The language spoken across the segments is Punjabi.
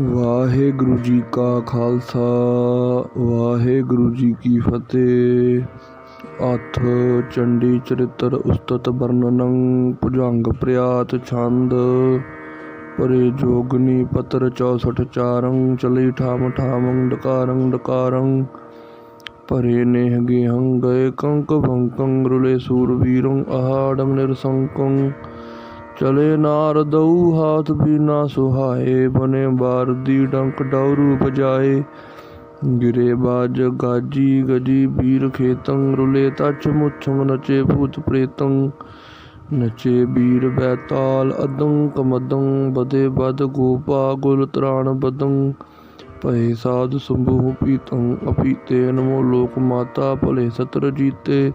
ਵਾਹਿਗੁਰੂ ਜੀ ਕਾ ਖਾਲਸਾ, ਵਾਹਿਗੁਰੂ ਜੀ ਕੀ ਫਤਿਹ। ਅਥ ਚੰਡੀ ਚਰਿਤਰ ਉਸਤਤ ਵਰਣਨੰ ਭੁਜੰਗ ਪ੍ਰਿਆਤ ਛੰਦ। ਪਰੇ ਜੋਗਨੀ ਪਤਰ 64 ਚਾਰੰ, ਚਲੀ ਠਾਮ ਠਾਮੰ ਡਕਾਰੰ ਡਕਾਰੰ। ਪਰੇ ਨੇਹ ਗੇਹੰ ਗਏ ਕੰਕ ਭੰਕੰ, ਰੁਲੇ ਸੂਰਵੀਰੰ ਆਹਾੜੰ ਨਿਰਸੰਕੰ। ਚਲੇ ਨਾਰਦਉ ਹਾਥ ਬੀਨਾ ਸੁਹਾਏ, ਬਨੇ ਬਾਰਦੀ ਡੰਕ ਡੌਰੂ ਬਜਾਏ ਗਿਰੇ ਬਾਜ ਗਾਜੀ, ਗਜੀ ਵੀਰ ਖੇਤੰ, ਰੁਲੇ ਤਛ ਮੁਛੰ ਨਚੇ ਭੂਤ ਪ੍ਰੇਤੰ। ਨਚੇ ਵੀਰ ਬੈਤਾਲ ਅਦੰ, ਕਮਦੰ, ਬਦੇ ਬਦ ਗੋਪਾ ਗੁਲ ਤਰਾਣ ਬਦੰ। ਭਏ ਸਾਧ ਸੰਭੂ ਪੀਤੰ, ਅਪੀਤੇ ਨਮੋ ਲੋਕ ਮਾਤਾ, ਭਲੇ ਸਤਰ ਜੀਤੇ।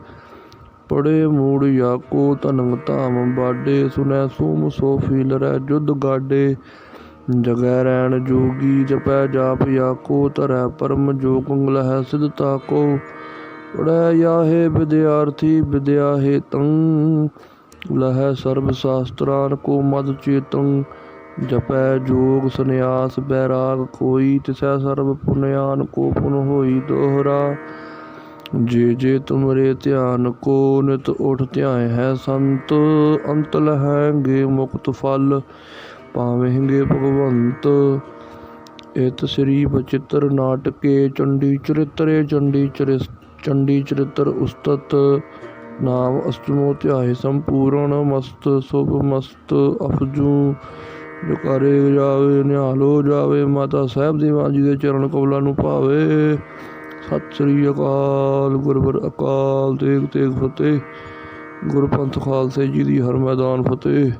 ਪੜੇ ਮੂੜ ਯਾਕੋ ਤਨੰਗ ਧਾਮ ਬਾਡੇ ਸੁਨੈ ਸੂਮ ਸੋ ਫੀਲ ਰਹਿ ਜੁਦ ਗਾਡੇ ਜਗੈ ਰੈਣ ਜੋਗੀ ਜਪੈ ਜਾਪ ਯਾਕੋ ਧਰੈ, ਪਰਮ ਜੋਗੰ ਲਹੈ ਸਿਧ ਤਾਕੋ ਪੜੈ ਯਾਹੇ ਵਿਦਿਆਰਥੀ ਵਿਦਿਆ ਹੇਤੰ ਲਹੈ ਸਰਬ ਸ਼ਾਸਤਰਾਨ ਕੋ ਮਦ ਚੇਤੰ। ਜਪੈ ਜੋਗ ਸੰਨਿਆਸ ਬੈਰਾਗ ਕੋਈ, ਤਿਸੈ ਸਰਬ ਪੁਨਿਆਨ ਕੋ ਪੁਨ ਹੋਈ ਦੋਹਰਾ। ਜੇ ਜੇ ਤੁਮਰੇ ਧਿਆਨ ਕੋ ਨਿਤ ਉਠ ਧਿਆਏ ਹੈ ਸੰਤ, ਅੰਤ ਲਹੈਂਗੇ ਮੁਕਤ ਫਲ, ਪਾਵੇਂਗੇ ਭਗਵੰਤ। ਇਤ ਸ੍ਰੀ ਬਚਿੱਤਰ ਨਾਟਕੇ ਚੰਡੀ ਚਰਿਤਰੇ, ਚੰਡੀ ਚਰਿਸ, ਚੰਡੀ ਚਰਿਤਰ ਉਸਤਤ। ਨਾਮ ਅਸਤਮੋ ਧਿਆਏ ਸੰਪੂਰਨ, ਮਸਤ, ਸੁਭ ਮਸਤ, ਅਫਜੂ। ਜੋ ਕਰੇ ਜਾਵੇ, ਨਿਹਾਲੋ ਜਾਵੇ, ਮਾਤਾ ਸਾਹਿਬ ਦੀ ਮਾਂ ਜੀ ਦੇ ਚਰਨ ਕਮਲਾਂ ਨੂੰ ਭਾਵੇ। ਸਤਿ ਸ੍ਰੀ ਅਕਾਲ ਗੁਰਬਰ ਅਕਾਲ, ਤੇਗ ਤੇਗ ਫਤਿਹ, ਗੁਰਪੰਥ ਖਾਲਸੇ ਜੀ ਦੀ ਹਰ ਮੈਦਾਨ ਫਤਿਹ।